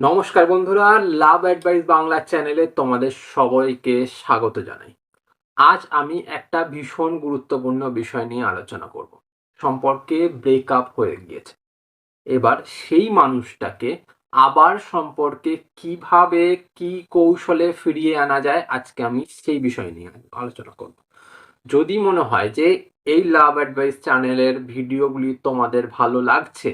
নমস্কার বন্ধুরা, লাভ অ্যাডভাইস বাংলা চ্যানেলে তোমাদের সবাইকে স্বাগত জানাই। আজ আমি একটা ভীষণ গুরুত্বপূর্ণ বিষয় নিয়ে আলোচনা করব, সম্পর্কে ব্রেকআপ হয়ে গিয়েছে। এবার সেই মানুষটাকে আবার সম্পর্কে কীভাবে, কি কৌশলে ফিরিয়ে আনা যায়, আজকে আমি সেই বিষয় নিয়ে আলোচনা করব। যদি মনে হয় যে এই লাভ অ্যাডভাইস চ্যানেলের ভিডিওগুলি তোমাদের ভালো লাগছে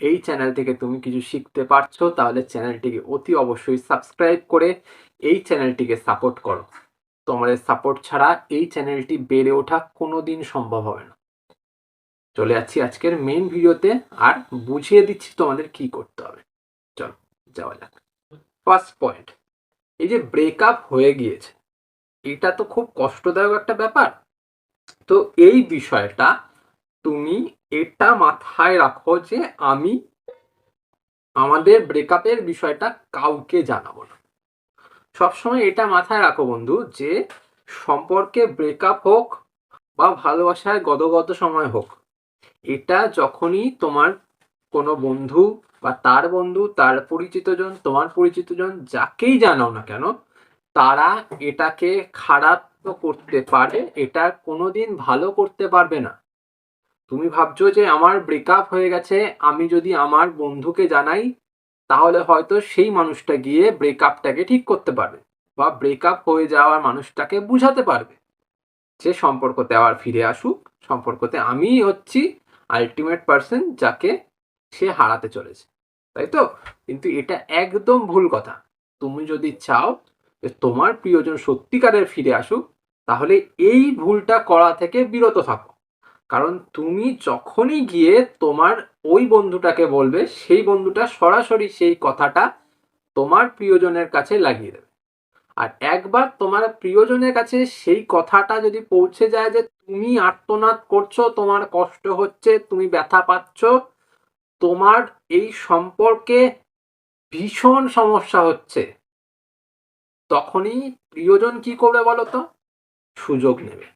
এই চ্যানেল থেকে তুমি কিছু শিখতে পারছ, তাহলে চ্যানেলটিকে অতি অবশ্যই সাবস্ক্রাইব করে এই চ্যানেলটিকে সাপোর্ট করো। তোমাদের সাপোর্ট ছাড়া এই চ্যানেলটি বেড়ে ওঠা কোনোদিন সম্ভব হবে না। চলে যাচ্ছি আজকের মেইন ভিডিওতে আর বুঝিয়ে দিচ্ছি তোমাদের কি করতে হবে। চলো, যাওয়া যাক। ফার্স্ট পয়েন্ট এই যে ব্রেকআপ হয়ে গিয়েছে, এটা তো খুব কষ্টদায়ক একটা ব্যাপার। তো এই বিষয়টা তুমি এটা মাথায় রাখো যে আমি আমাদের ব্রেকআপের বিষয়টা কাউকে জানাব না। সবসময় এটা মাথায় রাখো বন্ধু যে সম্পর্কে ব্রেকআপ হোক বা ভালোবাসায় গদগদ সময় হোক, এটা যখনই তোমার কোনো বন্ধু বা তার বন্ধু, তার পরিচিতজন, তোমার পরিচিতজন যাকেই জানাও না কেন, তারা এটাকে খারাপ করতে পারে, এটা কোনোদিন ভালো করতে পারবে না। তুমি ভাবছ যে আমার ব্রেকআপ হয়ে গেছে, আমি যদি আমার বন্ধুকে জানাই, তাহলে হয়তো সেই মানুষটা গিয়ে ব্রেকআপটাকে ঠিক করতে পারবে বা ব্রেকআপ হয়ে যাওয়ার মানুষটাকে বুঝাতে পারবে। যে সম্পর্কতে আবার ফিরে আসুক, সম্পর্কতে আমি হচ্ছি আলটিমেট পার্সন যাকে সে হারাতে চলেছে, তাই তো? কিন্তু এটা একদম ভুল কথা। তুমি যদি চাও যে তোমার প্রিয়জন সত্যিকারের ফিরে আসুক, তাহলে এই ভুলটা করা থেকে বিরত থাকো। কারণ তুমি যখনই গিয়ে তোমার ওই বন্ধুটাকে বলবে, সেই বন্ধুটা সরাসরি সেই কথাটা তোমার প্রিয়জনের কাছে লাগিয়ে দেবে। আর একবার তোমার প্রিয়জনের কাছে সেই কথাটা যদি পৌঁছে যায় যে তুমি আর্তনাদ করছ, তোমার কষ্ট হচ্ছে, তুমি ব্যথা পাচ্ছ, তোমার এই সম্পর্কে ভীষণ সমস্যা হচ্ছে, তখনই প্রিয়জন কি করবে বলো তো সুযোগ নেবে।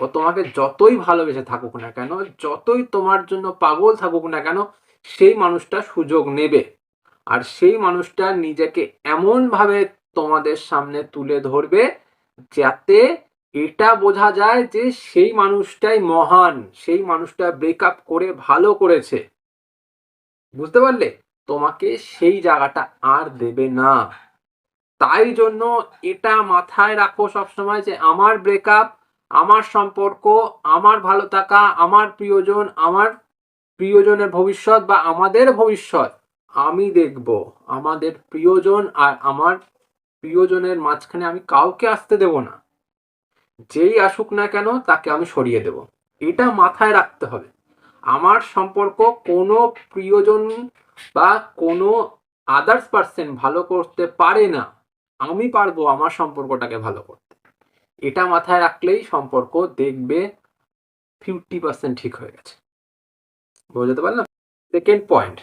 ও তোমাকে যতই ভালোবেসে থাকুক না কেন, যতই তোমার জন্য পাগল থাকুক না কেন, সেই মানুষটা সুযোগ নেবে। আর সেই মানুষটা নিজেকে এমনভাবে তোমাদের সামনে তুলে ধরবে যাতে এটা বোঝা যায় যে সেই মানুষটাই মহান, সেই মানুষটা ব্রেকআপ করে ভালো করেছে। বুঝতে পারলে? তোমাকে সেই জায়গাটা আর দেবে না। তাই জন্য এটা মাথায় রাখো সবসময় যে আমার ব্রেকআপ আমার সম্পর্ক, আমার ভালো থাকা, আমার প্রিয়জন, আমার প্রিয়জনের ভবিষ্যৎ বা আমাদের ভবিষ্যৎ, আমি দেখব। আমাদের প্রিয়জন আর আমার প্রিয়জনের মাঝখানে আমি কাউকে আসতে দেব না। যেই আসুক না কেন, তাকে আমি সরিয়ে দেব। এটা মাথায় রাখতে হবে। আমার সম্পর্ক কোনো প্রিয়জন বা কোনো আদার্স পার্সন ভালো করতে পারে না। আমি পারব আমার সম্পর্কটাকে ভালো করতে। এটা মাথায় রাখলেই সম্পর্ক দেখবে ফিফটি পার্সেন্ট ঠিক হয়ে গেছে। বুঝতে পারলাম? সেকেন্ড পয়েন্ট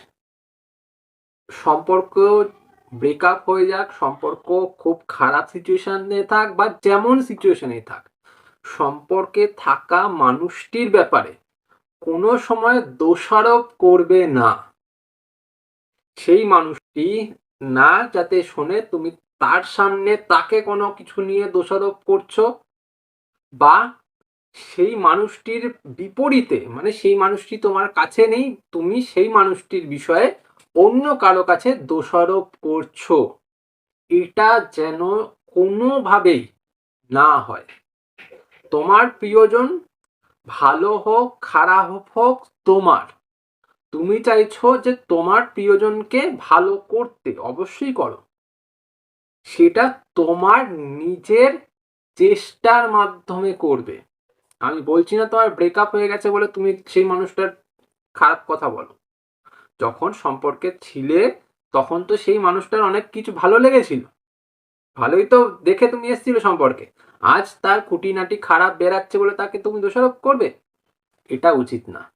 সম্পর্ক ব্রেকআপ হয়ে যাক, সম্পর্ক খুব খারাপ সিচুয়েশনে থাক বা যেমন সিচুয়েশনে থাক, সম্পর্কে থাকা মানুষটির ব্যাপারে কোনো সময় দোষারোপ করবে না। সেই মানুষটি না যাতে শোনে, তুমি তার সামনে তাকে কোনো কিছু নিয়ে দোষারোপ করছ? বা সেই মানুষটির বিপরীতে মানে সেই মানুষটি তোমার কাছে নেই, তুমি সেই মানুষটির বিষয়ে অন্য কারও কাছে দোষারোপ করছ। এটা যেন কোনোভাবেই না হয়। তোমার প্রিয়জন ভালো হোক, খারাপ হোক, তোমার। তুমি চাইছো যে তোমার প্রিয়জনকে ভালো করতে, অবশ্যই করো। সেটা তোমার নিজের চেষ্টার মাধ্যমে করবে। আমি বলছি না তোমার ব্রেকআপ হয়ে গেছে বলে তুমি সেই মানুষটার খারাপ কথা বলো। যখন সম্পর্কে ছিলে তখন তো সেই মানুষটার অনেক কিছু ভালো লেগেছিল। ভালোই তো দেখে তুমি এসেছিল সম্পর্কে। আজ তার খুঁটিনাটি খারাপ বেরাচ্ছে বলে তাকে তুমি দোষারোপ করবে? এটা উচিত না।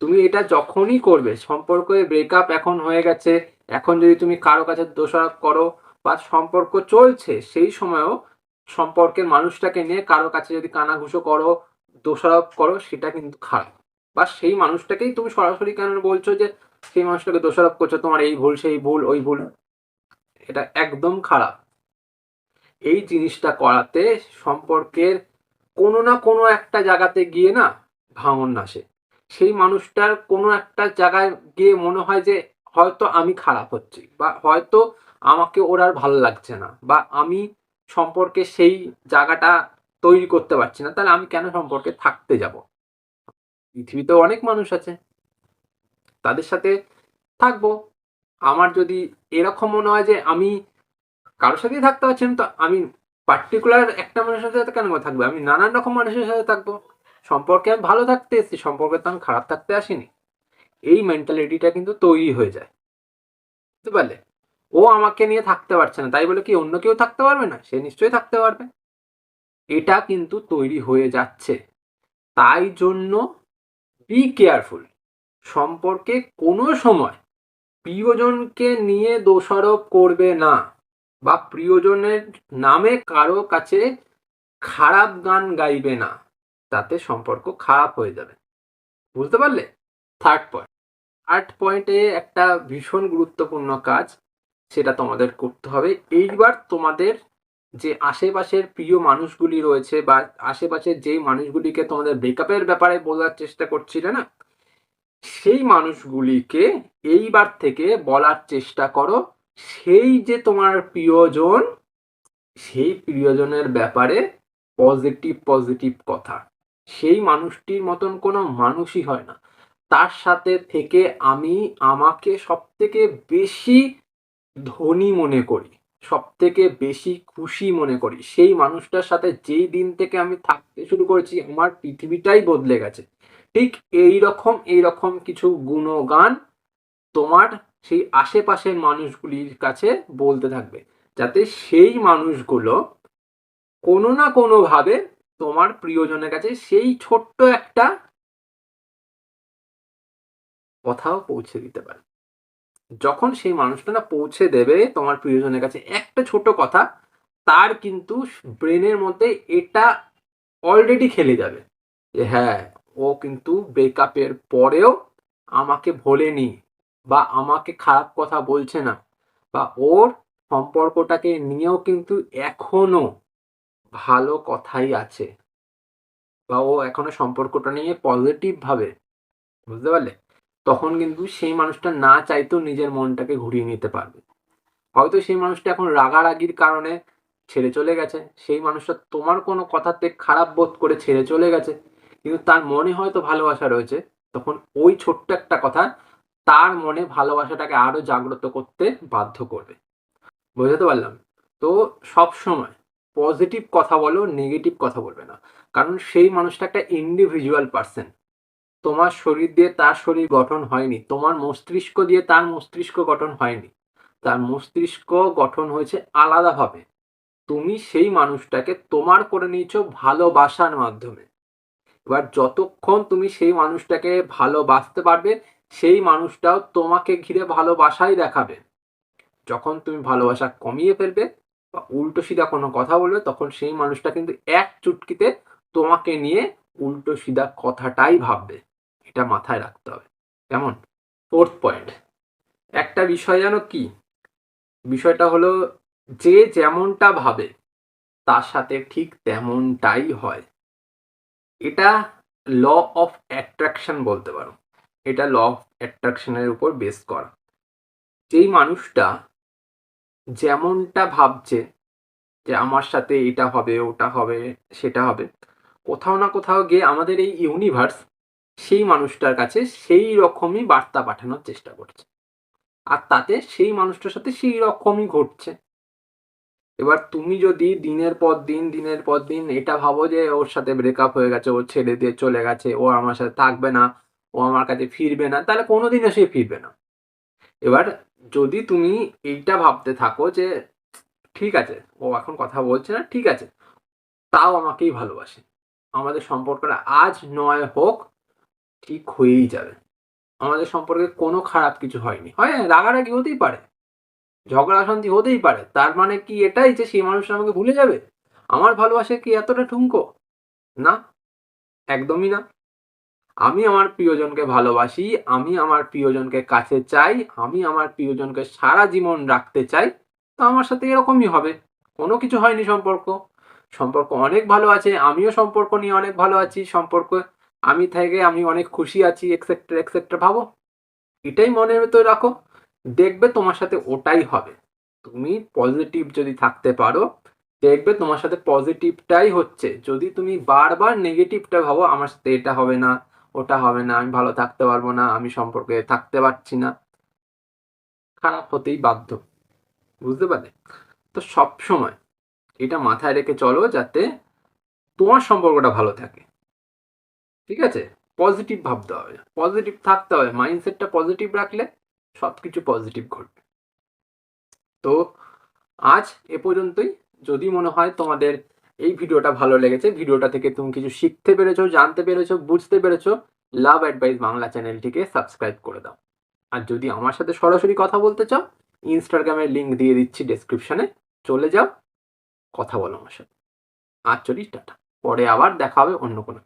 তুমি এটা যখনই করবে, সম্পর্কে ব্রেকআপ এখন হয়ে গেছে, এখন যদি তুমি কারও কাছে দোষারোপ করো বা সম্পর্ক চলছে, সেই সময়ও সম্পর্কের মানুষটাকে নিয়ে কারও কাছে যদি কানাঘুষো করো, দোষারোপ করো, সেটা কিন্তু খারাপ। বা সেই মানুষটাকেই তুমি সরাসরি কেন বলছো যে সেই মানুষটাকে দোষারোপ করছ, তোমার এই ভুল, সেই ভুল, ওই ভুল? এটা একদম খারাপ। এই জিনিসটা করাতে সম্পর্কের কোনো না কোনো একটা জায়গাতে গিয়ে না ভাঙন আসে সেই মানুষটার কোনো একটা জায়গায় গিয়ে মনে হয় যে হয়তো আমি খারাপ হচ্ছি বা হয়তো আমাকে ওর আর ভালো লাগছে না বা আমি সম্পর্কে সেই জায়গাটা তৈরি করতে পারছি না, তাহলে আমি কেন সম্পর্কে থাকতে যাব? পৃথিবীতে অনেক মানুষ আছে, তাদের সাথে থাকব। আমার যদি এরকম মনে হয় যে আমি কারোর সাথেই থাকতে পারছি না, তো আমি পার্টিকুলার একটা মানুষের সাথে কেন থাকব? আমি নানান রকম মানুষের সাথে থাকব। সম্পর্কে আমি ভালো থাকতে এসেছি, সম্পর্কে তো আমি খারাপ থাকতে আসিনি। এই মেন্টালিটিটা কিন্তু তৈরি হয়ে যায়। বুঝতে পারলে? ও আমাকে নিয়ে থাকতে পারছে না। তাই বলে কি, অন্য কেউ থাকতে পারবে না? সে নিশ্চয়ই থাকতে পারবে। এটা কিন্তু তৈরি হয়ে যাচ্ছে। তাই জন্য বি কেয়ারফুল সম্পর্কে কোনো সময় প্রিয়জনকে নিয়ে দোষারোপ করবে না বা প্রিয়জনের নামে কারও কাছে খারাপ গান গাইবে না। তাতে সম্পর্ক খারাপ হয়ে যাবে। বুঝতে পারলে? থার্ড পয়েন্ট থার্ড পয়েন্টে একটা ভীষণ গুরুত্বপূর্ণ কাজ। সেটা তোমাদের করতে হবে। এইবার তোমাদের যে আশেপাশের প্রিয় মানুষগুলি রয়েছে বা আশেপাশের যেই মানুষগুলিকে তোমাদের ব্রেকআপের ব্যাপারে বলার চেষ্টা করছিলে না? সেই মানুষগুলিকে এইবার থেকে বলার চেষ্টা করো। সেই যে তোমার প্রিয়জন, সেই প্রিয়জনের ব্যাপারে পজিটিভ পজিটিভ কথা। সেই মানুষটির মতন কোনো মানুষই হয় না। তার সাথে থেকে আমি, আমাকে সব থেকে বেশি ধনী মনে করি সব থেকে বেশি খুশি মনে করি। সেই মানুষটার সাথে যেই দিন থেকে আমি থাকতে শুরু করেছি, আমার পৃথিবীটাই বদলে গেছে। ঠিক এই রকম এই রকম কিছু গুণগান তোমার সেই আশেপাশের মানুষগুলির কাছে বলতে থাকবে, যাতে সেই মানুষগুলো কোনো না কোনোভাবে তোমার প্রিয়জনের কাছে সেই ছোট্ট একটা কথাও পৌঁছে দিতে পারে। যখন সেই মানুষটা না পৌঁছে দেবে তোমার প্রিয়জনের কাছে, একটা ছোট কথা, তার কিন্তু ব্রেনের মধ্যে এটা অলরেডি খেলে যাবে। যে হ্যাঁ ও কিন্তু ব্রেকআপের পরেও আমাকে ভোলেনি বা আমাকে খারাপ কথা বলছে না বা ওর সম্পর্কটাকে নিয়েও কিন্তু এখনও ভালো কথাই আছে বা ও এখনও সম্পর্কটা নিয়ে পজিটিভ ভাবে, বুঝতে পারলে? তখন কিন্তু সেই মানুষটা না চাইতেও নিজের মনটাকে ঘুরিয়ে নিতে পারবে। হয়তো সেই মানুষটা এখন রাগারাগির কারণে ছেড়ে চলে গেছে। সেই মানুষটা তোমার কোনো কথাতে খারাপ বোধ করে ছেড়ে চলে গেছে। কিন্তু তার মনে হয়তো ভালোবাসা রয়েছে। তখন ওই ছোট্ট একটা কথা তার মনে ভালোবাসাটাকে আরও জাগ্রত করতে বাধ্য করবে। বুঝতে পারলাম? তো সব সময় পজিটিভ কথা বলো নেগেটিভ কথা বলবে না। কারণ সেই মানুষটা একটা ইন্ডিভিজুয়াল পার্সন তোমার শরীর দিয়ে তার শরীর গঠন হয়নি, তোমার মস্তিষ্ক দিয়ে তার মস্তিষ্ক গঠন হয়নি। তার মস্তিষ্ক গঠন হয়েছে আলাদাভাবে। তুমি সেই মানুষটাকে তোমার করে নিয়েছো ভালোবাসার মাধ্যমে। এবার যতক্ষণ তুমি সেই মানুষটাকে ভালোবাসতে পারবে, সেই মানুষটাও তোমাকে ঘিরে ভালোবাসাই দেখাবে। যখন তুমি ভালোবাসা কমিয়ে ফেলবে বা উল্টো সিধা কোনো কথা বলবে, তখন সেই মানুষটা কিন্তু এক চুটকিতে তোমাকে নিয়ে উল্টো সিধা কথাটাই ভাববে। এটা মাথায় রাখতে হবে। কেমন? ফোর্থ পয়েন্ট একটা বিষয় জানো কি? বিষয়টা হলো যে যেমনটা ভাবে, তার সাথে ঠিক তেমনটাই হয়। এটা ল অফ অ্যাট্রাকশন বলতে পারো। এটা ল অফ অ্যাট্রাকশনের উপর বেস করা। যেই মানুষটা যেমনটা ভাবছে যে আমার সাথে এটা হবে, ওটা হবে, সেটা হবে, কোথাও না কোথাও গিয়ে আমাদের এই ইউনিভার্স সেই মানুষটার কাছে সেই রকমই বার্তা পাঠানোর চেষ্টা করছে। আর তাতে সেই মানুষটার সাথে সেই রকমই ঘটছে। এবার তুমি যদি দিনের পর দিন, দিনের পর দিন এটা ভাবো যে ওর সাথে ব্রেকআপ হয়ে গেছে, ও ছেড়ে দিয়ে চলে গেছে, ও আমার সাথে থাকবে না, ও আমার কাছে ফিরবে না, তাহলে কোনোদিনও সে ফিরবে না। এবার যদি তুমি এইটা ভাবতে থাকো যে ঠিক আছে, ও এখন কথা বলছে না, ঠিক আছে, তাও আমাকেই ভালোবাসে। আমাদের সম্পর্কটা আজ নয় হোক ঠিক হয়েই যাবে। আমাদের সম্পর্কে কোনো খারাপ কিছু হয়নি। হয় রাগারাগি হতেই পারে। ঝগড়া অশান্তি হতেই পারে। তার মানে কি এটাই যে সেই মানুষটা আমাকে ভুলে যাবে? আমার ভালোবাসা কি এতটা ঠুঙ্কো না, একদমই না। আমি আমার প্রিয়জনকে ভালোবাসি, আমি আমার প্রিয়জনকে কাছে চাই, আমি আমার প্রিয়জনকে সারা জীবন রাখতে চাই। তো আমার সাথে এরকমই হবে। কোনো কিছু হয়নি সম্পর্ক। সম্পর্ক অনেক ভালো আছে, আমিও সম্পর্ক নিয়ে অনেক ভালো আছি। সম্পর্ক আমি থেকে আমি অনেক খুশি আছি এক্সেট্রা এক্সেট্রা ভাবো। এটাই মনের ভেতরে রাখো। দেখবে তোমার সাথে ওটাই হবে। তুমি পজিটিভ যদি থাকতে পারো, দেখবে তোমার সাথে পজিটিভটাই হচ্ছে। যদি তুমি বারবার নেগেটিভটা ভাবো, আমার সাথে এটা হবে না, ওটা হবে না, আমি ভালো থাকতে পারব না, আমি সম্পর্কে থাকতে পারছি না। খারাপ হতেই বাধ্য। বুঝতে পারলে? তো সব সময় এটা মাথায় রেখে চলো যাতে তোমার সম্পর্কটা ভালো থাকে। ঠিক আছে? পজিটিভ ভাবতে হবে। পজিটিভ থাকতে হবে। মাইন্ডসেটটা পজিটিভ রাখলে সব কিছু পজিটিভ ঘটবে। তো আজ এ পর্যন্তই। যদি মনে হয় তোমাদের এই ভিডিওটা ভালো লেগেছে, ভিডিওটা থেকে তুমি কিছু শিখতে পেরেছ, জানতে পেরেছ, বুঝতে পেরেছ লাভ অ্যাডভাইস বাংলা চ্যানেলটিকে সাবস্ক্রাইব করে দাও। আর যদি আমার সাথে সরাসরি কথা বলতে চাও ইনস্টাগ্রামের লিঙ্ক দিয়ে দিচ্ছি ডেসক্রিপশনে চলে যাও, কথা বলো আমার সাথে। আর চলি, টাটা। পরে আবার দেখা হবে অন্য কোনো